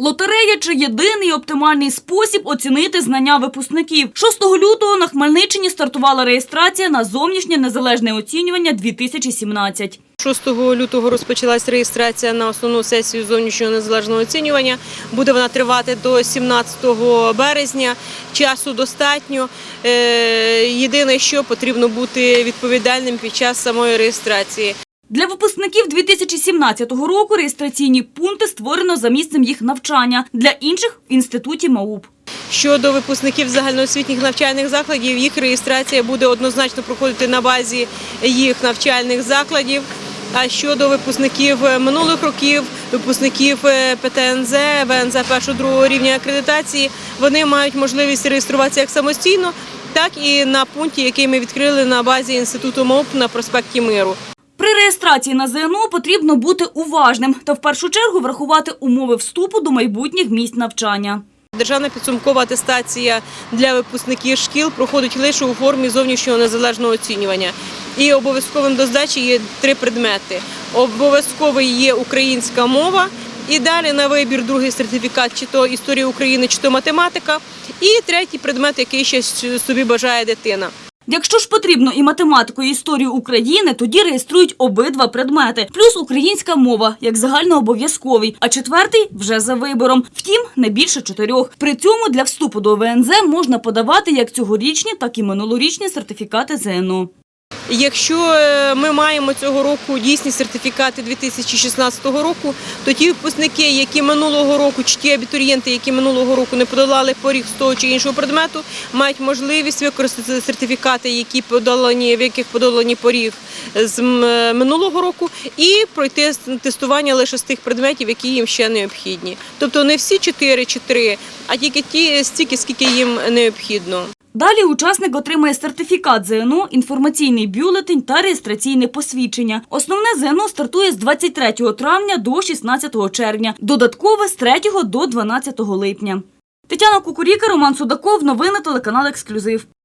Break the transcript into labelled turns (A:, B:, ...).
A: Лотерея чи єдиний оптимальний спосіб оцінити знання випускників. 6 лютого на Хмельниччині стартувала реєстрація на зовнішнє незалежне оцінювання 2017.
B: 6 лютого розпочалась реєстрація на основну сесію зовнішнього незалежного оцінювання. Буде вона тривати до 17 березня. Часу достатньо. Е, Єдине, що потрібно бути відповідальним під час самої реєстрації.
A: Для випускників 2017 року реєстраційні пункти створено за місцем їх навчання, для інших – в інституті МАУП.
B: Щодо випускників загальноосвітніх навчальних закладів, їх реєстрація буде однозначно проходити на базі їх навчальних закладів. А щодо випускників минулих років, випускників е, ПТНЗ, ВНЗ першого-другого рівня акредитації, вони мають можливість реєструватися як самостійно, так і на пункті, який ми відкрили на базі інституту МОП на проспекті Миру.
A: Реєстрації на ЗНО потрібно бути уважним та в першу чергу врахувати умови вступу до майбутніх місць навчання.
B: Державна підсумкова атестація для випускників шкіл проходить лише у формі зовнішнього незалежного оцінювання. І обов'язковим до здачі є три предмети. Обов'язковий є українська мова. І далі на вибір другий сертифікат, чи то історія України, чи то математика. І третій предмет, який ще собі бажає дитина.
A: Якщо ж потрібно і математику, і історію України, тоді реєструють обидва предмети. Плюс українська мова, як загальнообов'язковий, а четвертий вже за вибором. Втім, не більше чотирьох. При цьому для вступу до ВНЗ можна подавати як цьогорічні, так і минулорічні сертифікати ЗНО.
B: Якщо е, ми маємо цього року дійсні сертифікати 2016 року, то ті випускники, які минулого року, чи ті абітурієнти, які минулого року не подолали поріг з того чи іншого предмету, мають можливість використати сертифікати, які подолані, в яких подолані поріг з е, минулого року, і пройти тестування лише з тих предметів, які їм ще необхідні. Тобто не всі 4 чи 3, а тільки ті стільки, скільки їм необхідно.
A: Далі учасник отримає сертифікат ЗНО, інформаційний бюлетень та реєстраційне посвідчення. Основне ЗНО стартує з 23 травня до 16 червня, додаткове з 3 до 12 липня. Тетяна Кукуріка, Роман Судаков, новини телеканал Ексклюзив.